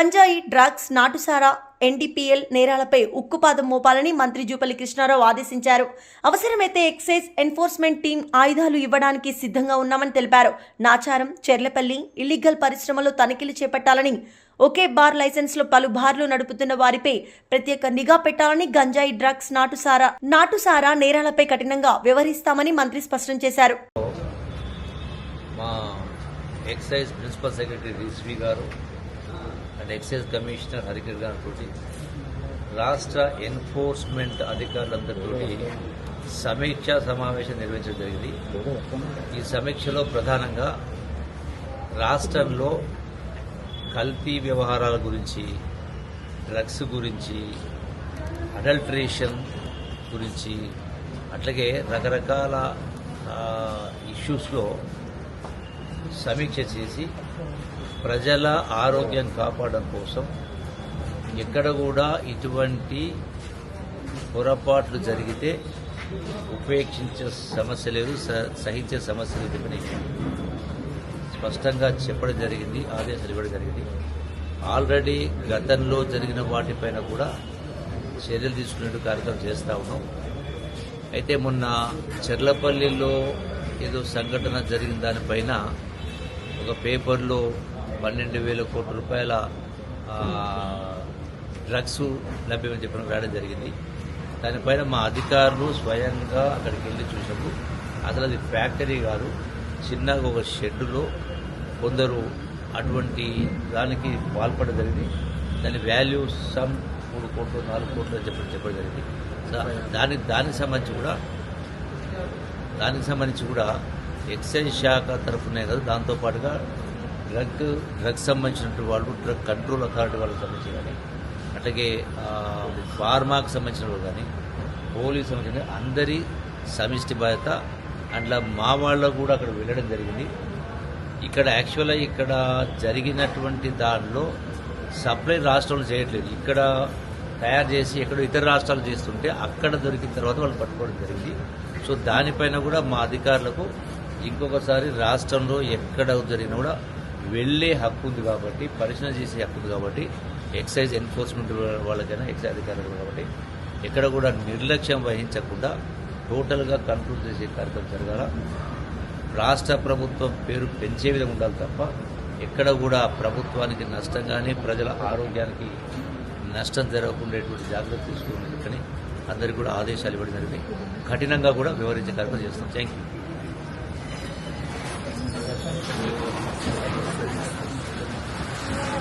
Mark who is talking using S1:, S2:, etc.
S1: గంజాయి డ్రగ్స్ నాటుసారా ఎన్డీపీఎల్ నేరాలపై ఉక్కుపాదం మోపాలని మంత్రి జూపల్లి కృష్ణారావు ఆదేశించారు. అవసరమైతే ఎక్సైజ్ ఎన్ఫోర్స్మెంట్ టీం ఆయుధాలు ఇవ్వడానికి సిద్ధంగా ఉన్నామని తెలిపారు. నాచారం చెర్లపల్లి ఇల్లీగల్ పరిశ్రమలో తనిఖీలు చేపట్టాలని ఒకే బార్ లైసెన్స్లో పలు బార్లు నడుపుతున్న వారిపై ప్రత్యేక నిఘా పెట్టాలని గంజాయి డ్రగ్స్ నాటుసారా నాటుసారా నేరాలపై కఠినంగా వ్యవహరిస్తామని మంత్రి స్పష్టం చేశారు.
S2: మా ఎక్సైజ్ ప్రిన్సిపల్ సెక్రటరీ గారు అండ్ ఎక్సైజ్ కమిషనర్ హరికర్ గారితో రాష్ట్ర ఎన్ఫోర్స్మెంట్ అధికారులందరితో సమీక్షా సమావేశం నిర్వహించడం జరిగింది. ఈ సమీక్షలో ప్రధానంగా రాష్ట్రంలో కల్తీ వ్యవహారాల గురించి డ్రగ్స్ గురించి అడల్ట్రేషన్ గురించి అట్లాగే రకరకాల ఇష్యూస్లో సమీక్ష చేసి ప్రజల ఆరోగ్యం కాపాడడం కోసం ఎక్కడ కూడా ఇటువంటి పొరపాట్లు జరిగితే ఉపేక్షించే సమస్య లేదు సహించే సమస్య లేదు స్పష్టంగా చెప్పడం జరిగింది ఆదేశాలు ఇవ్వడం జరిగింది. ఆల్రెడీ గతంలో జరిగిన వాటిపైన కూడా చర్యలు తీసుకునేట్టు కార్యక్రమం చేస్తూ ఉన్నాం. అయితే మొన్న చెర్లపల్లిలో ఏదో సంఘటన జరిగిన దానిపైన ఒక పేపర్లో పన్నెండు వేల కోట్ల రూపాయల డ్రగ్స్ లభ్యమని చెప్పడం రాయడం జరిగింది. దానిపైన మా అధికారులు స్వయంగా అక్కడికి వెళ్ళి చూసాము అసలు అది ఫ్యాక్టరీ కాదు చిన్నగా ఒక షెడ్డులో కొందరు అటువంటి దానికి పాల్పడడం జరిగింది. దాని వాల్యూ సమ్ మూడు కోట్లు నాలుగు కోట్లు అని చెప్పడం చెప్పడం జరిగింది. దానికి దానికి సంబంధించి కూడా దానికి సంబంధించి కూడా ఎక్సైజ్ శాఖ తరఫునే కదా దాంతోపాటుగా డ్రగ్ డ్రగ్స్ సంబంధించినటువంటి వాళ్ళు డ్రగ్ కంట్రోల్ అథారిటీ వాళ్ళకి సంబంధించి కానీ అట్లాగే ఫార్మాకు సంబంధించిన వాళ్ళు కానీ పోలీస్ సంబంధించిన అందరి సమిష్టి బాధ్యత. అట్లా మా వాళ్ళు కూడా అక్కడ వెళ్ళడం జరిగింది. ఇక్కడ యాక్చువల్గా ఇక్కడ జరిగినటువంటి దానిలో సప్లై రాష్ట్రాలు చేయట్లేదు. ఇక్కడ తయారు చేసి ఎక్కడో ఇతర రాష్ట్రాలు చేస్తుంటే అక్కడ దొరికిన తర్వాత వాళ్ళు పట్టుకోవడం జరిగింది. సో దానిపైన కూడా మా అధికారులకు ఇంకొకసారి రాష్ట్రంలో ఎక్కడ జరిగినా కూడా వెళ్ళే హక్కు ఉంది కాబట్టి పరిశీలన చేసే హక్కు ఉంది కాబట్టి ఎక్సైజ్ ఎన్ఫోర్స్మెంట్ వాళ్ళకైనా ఎక్సైజ్ అధికారులు కాబట్టి ఎక్కడ కూడా నిర్లక్ష్యం వహించకుండా టోటల్గా కంట్రోల్ చేసే కార్యక్రమం జరగాల. రాష్ట్ర ప్రభుత్వం పేరు పెంచే విధంగా ఉండాలి తప్ప ఎక్కడ కూడా ప్రభుత్వానికి నష్టం కానీ ప్రజల ఆరోగ్యానికి నష్టం జరగకుండేటువంటి జాగ్రత్త తీసుకోవాలి కానీ అందరికీ కూడా ఆదేశాలు ఇవ్వడం జరిగింది. కఠినంగా కూడా వివరించే కార్యక్రమం చేస్తాం. Thank you